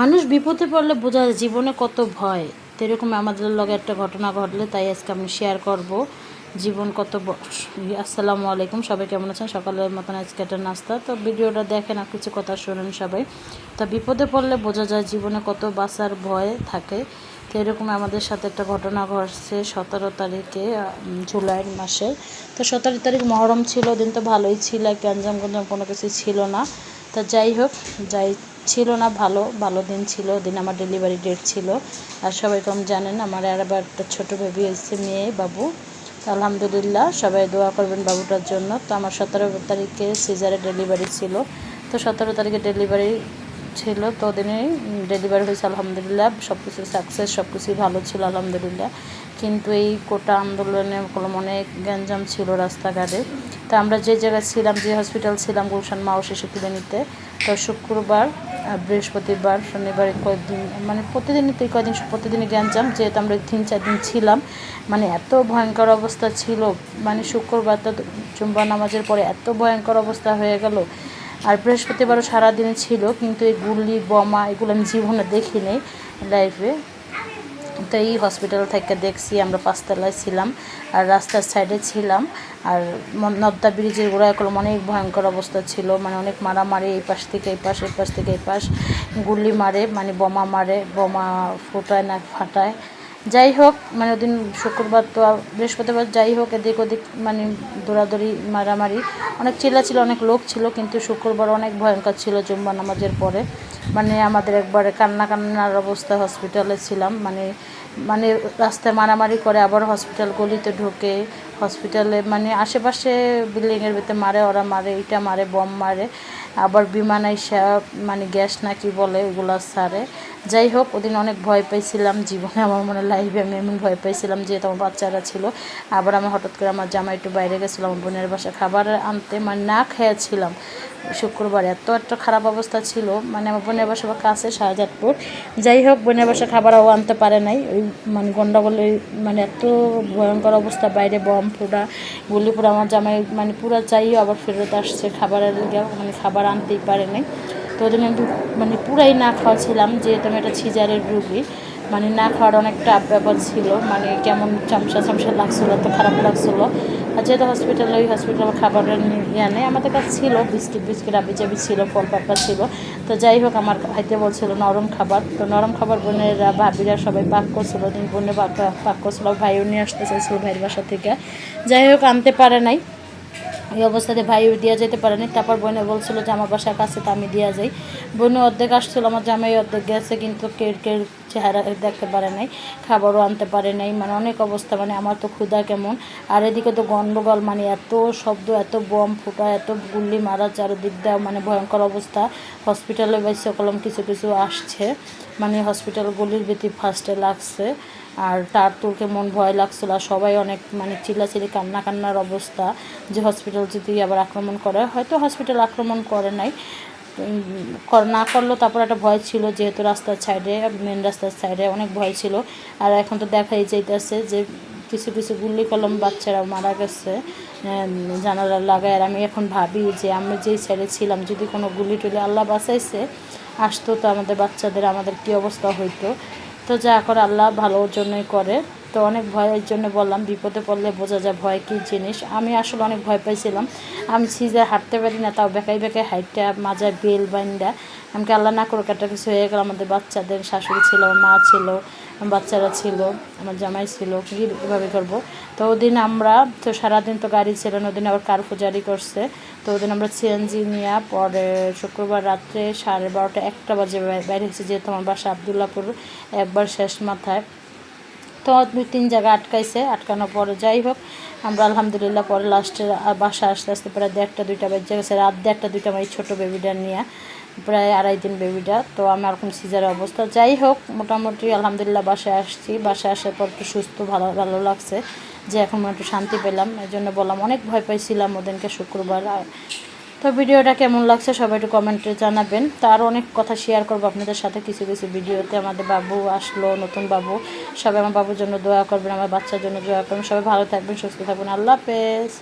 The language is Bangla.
মানুষ বিপদে পড়লে বোঝা যায় জীবনে কত ভয়। তো এরকম আমাদের লগে একটা ঘটনা ঘটলে, তাই আজকে আমি শেয়ার করব। জীবন কত আসসালামু আলাইকুম, সবাই কেমন আছেন? সকালের মতন আজকে একটা নাস্তা। তো ভিডিওটা দেখেন আর কিছু কথা শোনেন সবাই। তা বিপদে পড়লে বোঝা যায় জীবনে কত বাঁচার ভয় থাকে। তো এরকম আমাদের সাথে একটা ঘটনা ঘটছে সতেরো তারিখে জুলাই মাসে। তো সতেরো তারিখ মহরম ছিল দিন তো ভালোই ছিল গ্যাঞ্জাম গঞ্জাম কোনো কিছু ছিল না। তা যাই হোক, যাই ছিল না, ভালো ভালো দিন ছিল দিন আমার ডেলিভারি ডেট ছিল। আর সবাই কম জানেন, আমার আর আবার একটা ছোটো বেবি এসেছে, মেয়ে, বাবু। আলহামদুলিল্লাহ, সবাই দোয়া করবেন বাবুটার জন্য। তো আমার সতেরো তারিখে সিজারে ডেলিভারি ছিল। তো সতেরো তারিখে ডেলিভারি ছিল, তো দিনেই ডেলিভারি হয়েছে, আলহামদুলিল্লাহ। সব কিছু সাকসেস সব কিছুই ভালো ছিল, আলহামদুলিল্লাহ। কিন্তু এই কোটা আন্দোলনে কোনো অনেক গ্যাঞ্জাম ছিল রাস্তাঘাটে। তো আমরা যে জায়গায় ছিলাম, যে হসপিটাল ছিলাম, গুলশান মা ও শিশু ক্লিনিতে তো শুক্রবার বৃহস্পতিবার, শনিবার কয়েকদিন মানে প্রতিদিনই তো কয়েকদিন প্রতিদিনই গ্যাঞ্জাম যেহেতু আমরা তিন, চার দিন ছিলাম। মানে এত ভয়ঙ্কর অবস্থা ছিল মানে শুক্রবার তো জুম্বা নামাজের পরে এত ভয়ঙ্কর অবস্থা হয়ে গেল। আর বৃহস্পতিবারও সারাদিন ছিল, কিন্তু এই গুলি, বোমা, এগুলো আমি জীবনে দেখিনি লাইফে এই হসপিটাল থেকে দেখছি আমরা পাঁচতলায় ছিলাম, আর রাস্তার সাইডে ছিলাম, আর নদ্দা ব্রিজের গোড়ায় কলম অনেক ভয়ঙ্কর অবস্থা ছিল মানে অনেক মারামারি এই পাশ থেকে এই পাশ এই পাশ থেকে এই পাশ, গুলি মারে মানে বোমা মারে, বোমা ফোটায় না ফাটায়। যাই হোক মানে ওদিন শুক্রবার তো বৃহস্পতিবার, যাই হোক, এদিক ওদিক মানে দৌড়াদৌড়ি, মারামারি, অনেক চিল্লা ছিল অনেক লোক ছিল, কিন্তু শুক্রবার অনেক ভয়ঙ্কর ছিল জুম্মা নামাজের পরে। মানে আমাদের একবারে কান্না কান্নার অবস্থা হসপিটালে ছিলাম মানে মানে রাস্তায় মারামারি করে আবার হসপিটাল গলিতে ঢোকে। হসপিটালে মানে আশেপাশে বিল্ডিংয়ের ভিতরে মারে, ওরা মারে এইটা মারে বম মারে, আবার বিমান আইসা মানে গ্যাস না কি বলে ওগুলো সারে। যাই হোক, ওদিন অনেক ভয় পেয়েছিলাম জীবনে আমার মনে লাইফে আমি এমন ভয় পেয়েছিলাম যে আমার বাচ্চারা ছিল। আবার আমি হঠাৎ করে আমার জামাই একটু বাইরে গেছিলাম আমার বোনের বাসা খাবার আনতে মানে না খেয়েছিলাম। শুক্রবার এত একটা খারাপ অবস্থা ছিল মানে আমার বোনের বাসা বা কাছে শাহজাদপুর। যাই হোক, বোনের বাসা খাবারও আনতে পারে নাই। ওই মানে গন্ডগোলে মানে এত ভয়ঙ্কর অবস্থা, বাইরে বম পোড়া গুলি পুরো আমার জামাই মানে পুরো চাইও আবার ফেরত আসছে খাবারের মানে খাবার আনতেই পারে নাই। তো ওই জন্য আমি মানে পুরাই না খাওয়াছিলাম, যেহেতু আমি একটা সিজারের রুগী। মানে না খাওয়ার অনেকটা ব্যাপার ছিল। মানে কেমন চামচা চামচা লাগছিল, এত খারাপ লাগছিল। আর যেহেতু হসপিটালে ওই হসপিটালে খাবারের ইয়ে নেই আমাদের কাছে ছিল, বিস্কিট বিস্কিট আবি চাবি ছিল, ফল পাপড়া ছিল। তো যাই হোক, আমার খাইতে বলছিল, নরম খাবার। তো নরম খাবার বোনেরা, ভাবিরা সবাই পাক করছিল দিন বোনে পাক পাক করছিল, ভাইও নিয়ে আসতে চাইছিল ভাইয়ের বাসা থেকে। যাই হোক, আনতে পারে নাই। এই অবস্থাতে ভাই দেওয়া যেতে পারেনি। তারপর বোনে বলছিল যে, আমার বাসার কাছে তো আমি দেওয়া যাই। বোনে অর্ধেক আসছিল, আমার জামাই অর্ধেক গেছে, কিন্তু কেউ কেউ চেহারা দেখতে পারে নাই, খাবারও আনতে পারে নাই মানে অনেক অবস্থা মানে আমার তো ক্ষুধা কেমন। আর এদিকে তো গন্ডগোল মানে এত শব্দ, এত বম ফুটা, এত গুল্লি মারা চারদিক দেওয়া মানে ভয়ঙ্কর অবস্থা। হসপিটালে বাইসে কলম কিছু কিছু আসছে মানে হসপিটাল গলির ভিতরে ফার্স্টে লাগছে। আর তার তুলকে মন ভয় লাগছিল সবাই অনেক মানে চিল্লাচিল্লি কান্না কান্নার অবস্থা যে হসপিটাল যদি আবার আক্রমণ করে। হয়তো হসপিটাল আক্রমণ করে নাই। না করলেও তারপর একটা ভয় ছিল, যেহেতু রাস্তার সাইডে মেন রাস্তার সাইডে অনেক ভয় ছিল। আর এখন তো দেখাই যাইতেছে যে কিছু কিছু গুল্লি কলম বাচ্চারা মারা গেছে। জানালা লাগায়। আর আমি এখন ভাবি যে আমি যেই সাইডে ছিলাম, যদি কোনো গুলি টুলি আল্লাহ বাঁচাইছে, আসতো তো আমাদের বাচ্চাদের আমাদের কী অবস্থা হইতো? তো যা করে আল্লাহ ভালোর জন্যই করে। তো অনেক ভয়ের জন্য বললাম, বিপদে পড়লে বোঝা যায় ভয় কী জিনিস। আমি আসলে অনেক ভয় পাইছিলাম। আমি সিজে হাঁটতে পারি না, তাও বেকাই বেকাই হাইটটা মাজায় বেল বাইন্দা। আমাকে আল্লাহ না করে একটা কিছু হয়ে গেল, আমাদের বাচ্চাদের, শাশুড়ি ছিল, মা ছিল, বাচ্চারা ছিল, আমার জামাই ছিল কীভাবে করব? তো ওদিন আমরা, তো সারাদিন তো গাড়ি ছিল না, ওদিন আবার কার পূজারি করছে। তো ওদিন আমরা সিএনজি নিয়ে পরে শুক্রবার রাত্রে সাড়ে বারোটা, একটা বাজে বাই- বাইরে হয়েছে যেহেতু আমার বাসা আবদুল্লাপুর, একবার শেষ মাথায়। তো দুই তিন জায়গা আটকাইছে, আটকানোর পরে যাই হোক, আমরা আলহামদুলিল্লাহ পরে লাস্টে বাসা আসতে আসতে প্রায় দেড়টা, দুইটা বেজে গেছে, রাত দেড়টা, দুইটা আমার এই ছোটো বেবিটা নিয়ে, প্রায় আড়াই দিন বেবিটা তো আমার এখন সিজারের অবস্থা। যাই হোক, মোটামুটি আলহামদুলিল্লাহ বাসায় আসছি। বাসায় আসার পর একটু সুস্থ, ভালো ভালো লাগছে। যে এখন একটু শান্তি পেলাম এই জন্য বললাম অনেক ভয় পাইছিলাম ওদিনকে শুক্রবার। তো ভিডিওটা কেমন লাগছে সবাই একটু কমেন্টে জানাবেন। তো আরও অনেক কথা শেয়ার করব আপনাদের সাথে। কিছু কিছু ভিডিওতে আমাদের বাবু আসলো, নতুন বাবু। সবাই আমার বাবুর জন্য দোয়া করবেন, আমার বাচ্চার জন্য দোয়া করবেন। সবাই ভালো থাকবেন, সুস্থ থাকবেন। আল্লাহ হাফেজ।